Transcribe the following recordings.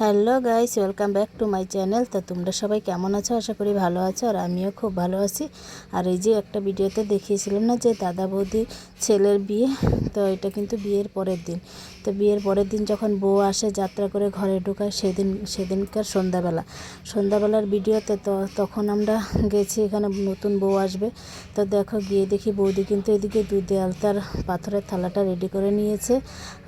Hello guys, welcome back to my channel. তো তোমরা সবাই কেমন আছো? আশা করি ভালো আছো, আর আমিও খুব ভালো আছি। আর এই যে একটা ভিডিওতে দেখিয়েছিলাম না যে দাদা বৌদি ছেলের বিয়ে, তো এটা কিন্তু বিয়ের পরের দিন। তো বিয়ের পরের দিন যখন বউ আসে যাত্রা করে ঘরে ঢোকায়, সেদিন, সেদিনকার সন্ধ্যাবেলা। সন্ধ্যাবেলার ভিডিওতে তো তখন আমরা গেছি, এখানে নতুন বউ আসবে। তো দেখো, গিয়ে দেখি বৌদি কিন্তু এদিকে দুধে আলতার পাথরের থালাটা রেডি করে নিয়েছে।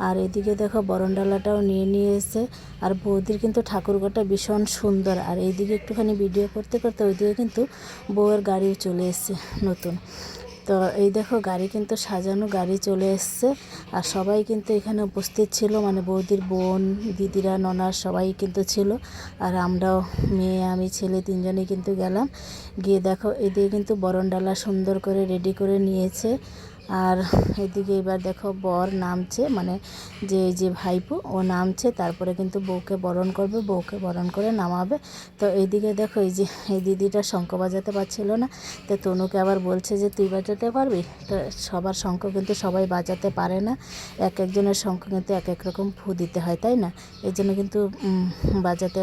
আর এদিকে দেখো, বরণ ডালাটাও নিয়ে নিয়েছে। আর বৌদির কিন্তু ঠাকুরঘরটা ভীষণ সুন্দর। আর এইদিকে একটুখানি ভিডিও করতে করতে ওইদিকে কিন্তু বউয়ের গাড়িও চলে এসছে নতুন। তো এই দেখো গাড়ি কিন্তু সাজানো, গাড়ি চলে এসছে। আর সবাই কিন্তু এখানে উপস্থিত ছিল মানে বৌদির বোন, দিদিরা, ননার সবাই কিন্তু ছিল। আর আমরাও, মেয়ে, আমি, ছেলে তিনজনেই কিন্তু গেলাম। গিয়ে দেখো, এদিকে কিন্তু বরণডালা সুন্দর করে রেডি করে নিয়েছে। আর এদিকে এবার দেখো বর নামছে মানে যে যে ভাইপো, ও নামছে, তারপরে কিন্তু বউকে বরণ করবে, বউকে বরণ করে নামাবে। তো এইদিকে দেখো এই যে, এই দিদিটা শঙ্খ বাজাতে পারছিল না, তো তনুকে আবার বলছে যে, তুই বাজাতে পারবি? তো সবার শঙ্খ কিন্তু সবাই বাজাতে পারে না, এক একজনের শঙ্খ কিন্তু এক এক রকম ফু দিতে হয়, তাই না? এই জন্য কিন্তু বাজাতে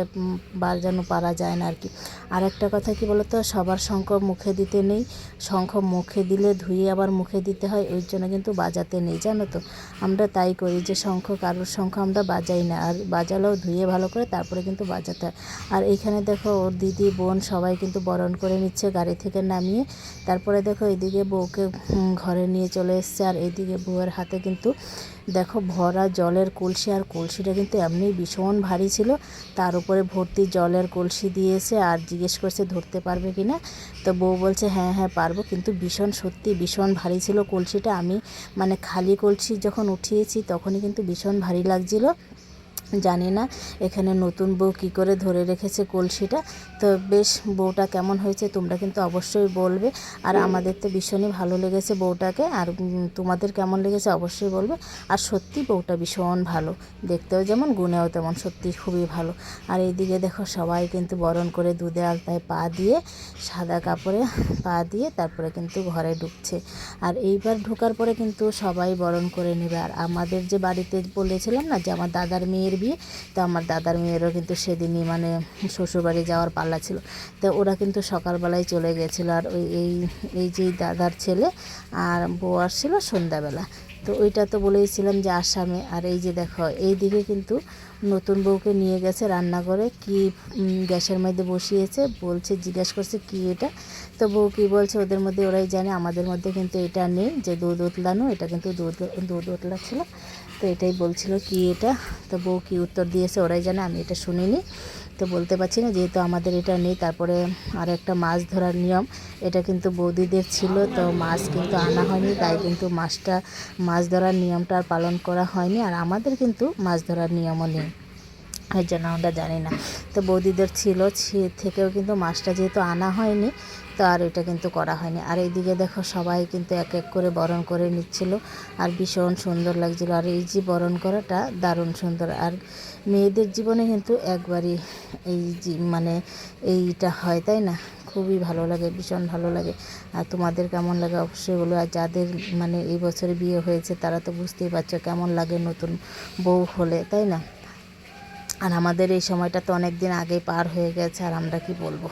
বাজানো পারা যায় না আর কি। আর একটা কথা কি বলতো, সবার শঙ্খ মুখে দিতে নেই, শঙ্খ মুখে দিলে ধুয়ে আবার মুখে দিতে হয় ওই জন্য কিন্তু বাজাতে নেই, জানো তো? আমরা তাই করি যে শঙ্খ কারোর শঙ্খ আমরা বাজাই না, আর বাজালেও ধুয়ে ভালো করে তারপরে কিন্তু বাজাতে হয়। আর এখানে দেখো ওর দিদি, বোন সবাই কিন্তু বরণ করে নিচ্ছে গাড়ি থেকে নামিয়ে। তারপরে দেখো এদিকে বউকে ঘরে নিয়ে চলে এসছে, আর এদিকে বউয়ের হাতে কিন্তু দেখো ভরা জলের কলসি, আর কলসিটা কিন্তু এমনি ভীষণ ভারী ছিল। তার উপরে ভর্তি জলের কলসি দিয়েছে, আর জিজ্ঞেস করছে ধরতে পারবে কি না? তো বউ বলছে হ্যাঁ হ্যাঁ পারব। কিন্তু ভীষণ, সত্যি ভীষণ ভারী ছিল কলসিটা। আমি মানে খালি কলসি যখন উঠিয়েছি, তখনই কিন্তু ভীষণ ভারী লাগছিল। জানি না। এখানে নতুন বউ কী করে ধরে রেখেছে কলসিটা। তো বেশ বউটা কেমন হয়েছে তোমরা কিন্তু অবশ্যই বলবে। আর আমাদের তো ভীষণই ভালো লেগেছে বউটাকে। আর তোমাদের কেমন লেগেছে অবশ্যই বলবে। আর সত্যি বউটা ভীষণ ভালো। দেখতেও যেমন গুণেও তেমন সত্যি খুবই ভালো। আর এইদিকে দেখো সবাই কিন্তু বরণ করে দুধে আলতায় পা দিয়ে সাদা কাপড়ে পা দিয়ে তারপরে কিন্তু ঘরে ঢুকছে। আর এইবার ঢোকার পরে কিন্তু সবাই বরণ করে নেবে। আর আমাদের যে বাড়িতে বলেছিলাম না যে আমার দাদার মেয়ের বিয়ে তো আমার দাদার মেয়েরও কিন্তু সেদিনই মানে শ্বশুরবাড়ি যাওয়ার পাল্লা ছিল। তো ওরা কিন্তু সকালবেলায় চলে গেছিল আর ওই, এই এই যে দাদার ছেলে আর বউ আসছিল সন্ধ্যাবেলা। তো ওইটা তো বলেইছিলাম যে আসামে। আর এই যে দেখো, এই দিকে কিন্তু নতুন বউকে নিয়ে গেছে রান্না করে কি গ্যাসের মধ্যে বসিয়েছে, বলছে, জিজ্ঞেস করছে, কি এটা? তো বউ কী বলছে, ওদের মধ্যে ওরাই জানে, আমাদের মধ্যে কিন্তু এটা নেই যে দুধ উতলানো। এটা কিন্তু দুধ দুধ উতলা ছিল তো এটাই বলছিল কি এটা? তো বউ কী উত্তর দিয়েছে ওরাই জানে, আমি এটা শুনিনি। তো বলতে পারছি না, যেহেতু আমাদের এটা নেই, তারপরে আর একটা মাছ ধরার নিয়ম। এটা কিন্তু বৌদিদের ছিল, তো মাছ কিন্তু আনা হয়নি, তাই কিন্তু মাছটা, মাছ ধরার নিয়মটা আর পালন করা হয়নি, আর আমাদের কিন্তু মাছ ধরার নিয়মও নেই। এর জন্য আমরা জানি না। তো বৌদিদের ছিল থেকেও কিন্তু মাছটা যেহেতু আনা হয়নি, তো আর এটা কিন্তু করা হয়নি। আর এইদিকে দেখো সবাই কিন্তু এক এক করে বরণ করে নিচ্ছিল। আর ভীষণ সুন্দর লাগছিল। আর এই যে বরণ করাটা দারুণ সুন্দর। আর মেয়েদের জীবনে কিন্তু একবারই এই মানে এইটা হয়, তাই না? খুবই ভালো লাগে, ভীষণ ভালো লাগে। আর তোমাদের কেমন লাগে অবশ্যই বলো। আর যাদের মানে এই বছরে বিয়ে হয়েছে তারা তো বুঝতেই পারছ কেমন লাগে নতুন বউ হলে, তাই না? আর আমাদের এই সময়টা তো অনেক দিন আগেই পার হয়ে গেছে, আর আমরা কি বলব?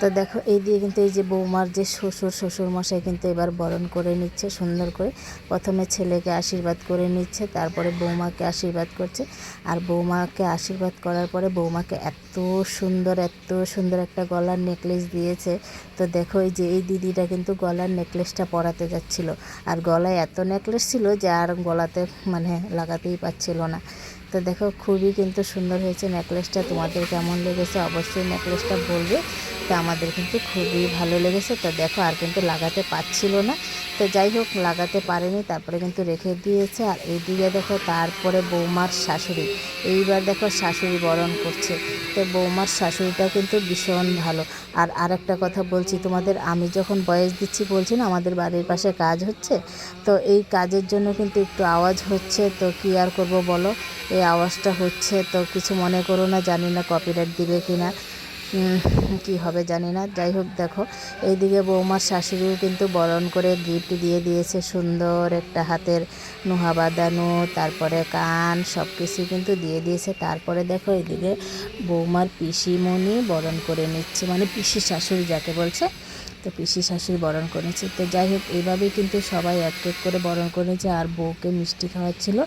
তো দেখো, এই দিয়ে কিন্তু এই যে বৌমার যে শ্বশুর শ্বশুর মশাই কিন্তু এবার বরণ করে নিচ্ছে, সুন্দর করে। প্রথমে ছেলেকে আশীর্বাদ করে নিচ্ছে, তারপরে বৌমাকে আশীর্বাদ করছে। আর বৌমাকে আশীর্বাদ করার পরে বৌমাকে এত সুন্দর এত সুন্দর একটা গলার নেকলেস দিয়েছে। তো দেখো, এই যে এই দিদিটা কিন্তু গলার নেকলেসটা পরাতে যাচ্ছিল। আর গলায় এত নেকলেস ছিল যে আর গলাতে মানে লাগাতেই পারছিল না। তো দেখো খুবই কিন্তু সুন্দর হয়েছে নেকলেসটা। তোমাদের কেমন লেগেছে অবশ্যই নেকলেসটা বলবে। তো আমাদের কিন্তু খুবই ভালো লেগেছে। তো দেখো, আর কিন্তু লাগাতে পারছিল না। তো যাই হোক, লাগাতে পারেনি, তারপরে কিন্তু রেখে দিয়েছে। আর এইদিকে দেখো, তারপরে বৌমার শাশুড়ি। এইবার দেখো, শাশুড়ি বরণ করছে। তো বৌমার শাশুড়িটা কিন্তু ভীষণ ভালো। আর আরেকটা কথা বলছি, তোমাদের আমি যখন বয়স দিচ্ছি বলছি না, আমাদের বাড়ির পাশে কাজ হচ্ছে। তো এই কাজের জন্য কিন্তু একটু আওয়াজ হচ্ছে। তো কী আর করব বলো? এই আওয়াজটা হচ্ছে। তো কিছু মনে করো না, জানি না কপিরাইট দিবে কি না কি হবে জানি না। যাই হোক, দেখো, এইদিকে বৌমার শাশুড়িও কিন্তু বরণ করে গিফট দিয়ে দিয়েছে। সুন্দর একটা হাতের নোহা বাঁধানো, তারপরে কান সব কিছু কিন্তু দিয়ে দিয়েছে। তারপরে দেখো, এইদিকে বৌমার পিসিমণি বরণ করে নিচ্ছে মানে পিসি শাশুড়ি যাকে বলছে তো পিসি শাশুড়ি বরণ করেছে। তো যাই হোক এইভাবেই কিন্তু সবাই এক এক করে বরণ করেছে আর বউকে মিষ্টি খাওয়াচ্ছিল।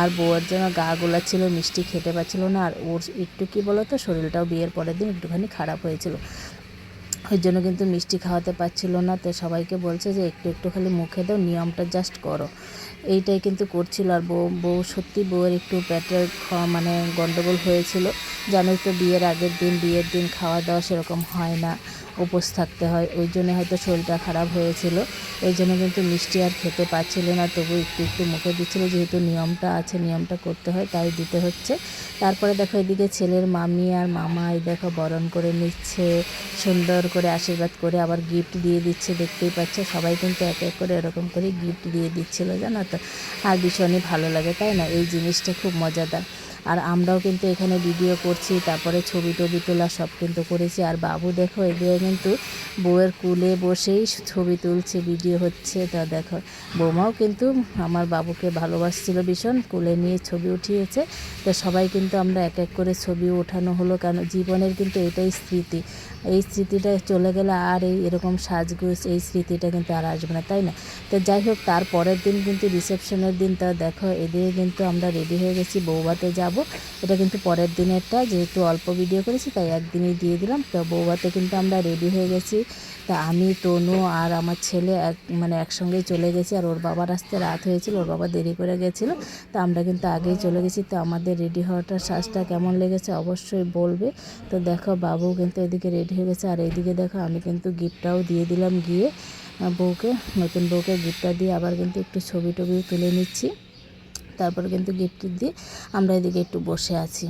আর বউয়ের জন্য গা গোলাচ্ছিল, মিষ্টি খেতে পাচ্ছিল না। আর ওর একটু কি বলো তো শরীরটাও বিয়ের পরের দিন একটুখানি খারাপ হয়েছিল। ওই জন্য কিন্তু মিষ্টি খাওয়াতে পারছিল না। তো সবাইকে বলছে যে, একটু একটু খালি মুখে দাও, নিয়মটা জাস্ট করো। এইটাই কিন্তু করছিল। আর বউ বউ সত্যি বউয়ের একটু পেটের মানে গন্ডগোল হয়েছিল। জানোই তো, বিয়ের আগের দিন, বিয়ের দিন খাওয়া দাওয়া সেরকম হয় না। উপোস থাকতে হয়। ওই জন্য হয়তো শরীরটা খারাপ হয়েছিল। ওই জন্য কিন্তু মিষ্টি আর খেতে পারছিল না। তবু একটু একটু মুখে দিচ্ছিল। যেহেতু নিয়মটা আছে, নিয়মটা করতে হয়, তাই দিতে হচ্ছে। তারপরে দেখো এদিকে ছেলের মামি আর মামা এই দেখো বরণ করে নিচ্ছে, সুন্দর করে আশীর্বাদ করে আবার গিফট দিয়ে দিচ্ছে, দেখতেই পাচ্ছ। সবাই কিন্তু এক এক করে এরকম করে গিফট দিয়ে দিচ্ছিল, জানো তো? আর ভীষণই ভালো লাগে, তাই না? এই জিনিসটা খুব মজাদার। আর আমরাও কিন্তু এখানে ভিডিও করছি, তারপরে ছবি টবি তোলা সব কিন্তু করেছি। আর বাবু দেখো এদিকে কিন্তু বউয়ের কুলে বসেই ছবি তুলছে ভিডিও হচ্ছে। তা দেখো, বৌমাও কিন্তু আমার বাবুকে ভালোবাসছিল ভীষণ, কুলে নিয়ে ছবি উঠিয়েছে। তো সবাই কিন্তু আমরা এক এক করে ছবি ওঠানো হলো, কেন জীবনের কিন্তু এটাই স্মৃতি। এই স্মৃতিটা চলে গেলে আর এই এরকম সাজগুজ, এই স্মৃতিটা কিন্তু আর আসবে না, তাই না? তো যাই হোক, তার পরের দিন কিন্তু রিসেপশনের দিন, তা দেখো, এদিকে কিন্তু আমরা রেডি হয়ে গেছি বৌবাতে যাব। এটা কিন্তু পরের দিনেরটা, যেহেতু অল্প ভিডিও করেছি, তাই একদিনই দিয়ে দিলাম। তো বৌবাতে কিন্তু আমরা রেডি হয়ে গেছি। তা আমি, তনু আর আমার ছেলে এক মানে একসঙ্গেই চলে গেছি, আর ওর বাবার আসতে রাত হয়েছিল, ওর বাবা দেরি করে গেছিল। তো আমরা কিন্তু আগেই চলে গেছি। তো আমাদের রেডি হওয়াটার সাজটা কেমন লেগেছে অবশ্যই বলবে। তো দেখো, বাবু কিন্তু এদিকে রেডি হয়ে গেছে। আর এইদিকে দেখো, আমি কিন্তু গিফটটাও দিয়ে দিলাম গিয়ে। বউকে, নতুন বউকে গিফটটা দিয়ে আবার কিন্তু একটু ছবি টবিও তুলে নিচ্ছি। তারপরে কিন্তু গিফট দিয়ে আমরা এদিকে একটু বসে আছি।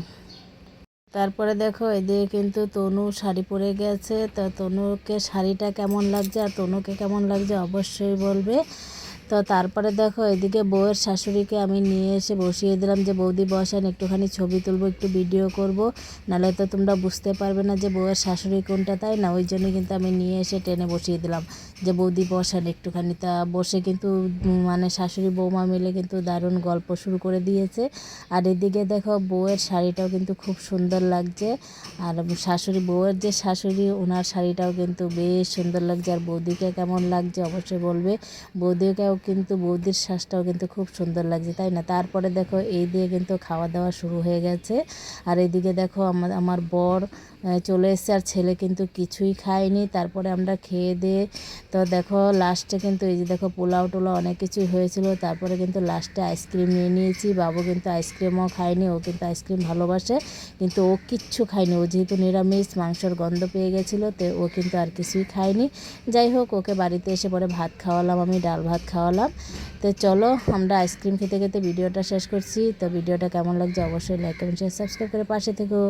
তারপরে দেখো, এদিকে কিন্তু তনু শাড়ি পরে গেছে। তা তনুকে শাড়িটা কেমন লাগছে? আর তনুকে কেমন লাগছে? অবশ্যই বলবে। তো তারপরে দেখো, এদিকে বউয়ের শাশুড়িকে আমি নিয়ে এসে বসিয়ে দিলাম যে, বৌদি বসান, একটুখানি ছবি তুলবো, একটু ভিডিও করব। নাহলে তো তোমরা বুঝতে পারবে না যে, বউয়ের শাশুড়ি কোনটা, তাই না? ওই জন্য কিন্তু আমি নিয়ে এসে টেনে বসিয়ে দিলাম যে, বৌদি বসান একটুখানি। তা বসে কিন্তু মানে শাশুড়ি বৌমা মিলে কিন্তু দারুণ গল্প শুরু করে দিয়েছে। আর এদিকে দেখো, বউয়ের শাড়িটাও কিন্তু খুব সুন্দর লাগছে। আর শাশুড়ি, বউয়ের যে শাশুড়ি ওনার শাড়িটাও কিন্তু বেশ সুন্দর লাগছে। আর বৌদিকে কেমন লাগছে অবশ্যই বলবে। বৌদিকেও কিন্তু বৌদির শ্বাসটাও কিন্তু খুব সুন্দর লাগছে, তাই না? তারপরে দেখো এই দিয়ে কিন্তু খাওয়া দাওয়া শুরু হয়ে গেছে। আর এদিকে দেখো আমার আমার বর চলে এসছে আর ছেলে কিন্তু কিছুই খায়নি। তারপরে আমরা খেয়ে দিয়ে তো দেখো লাস্টে কিন্তু এই যে দেখো পোলাও টোলাও অনেক কিছুই হয়েছিল। তারপরে কিন্তু লাস্টে আইসক্রিম নিয়ে নিয়েছি। বাবু কিন্তু আইসক্রিমও খায়নি, ও কিন্তু আইসক্রিম ভালোবাসে। কিন্তু ও কিচ্ছু খায়নি, ও যেহেতু নিরামিষ, মাংসর গন্ধ পেয়ে গেছিল, তো ও কিন্তু আর কিছুই খায়নি। যাই হোক, ওকে বাড়িতে এসে পরে ভাত খাওয়ালাম আমি, ডাল ভাত খাওয়ালাম। তো চলো, আমরা আইসক্রিম খেতে খেতে ভিডিওটা শেষ করছি। তো ভিডিওটা কেমন লাগছে অবশ্যই লাইক কমেন্ট শেয়ার সাবস্ক্রাইব করে পাশে থেকো।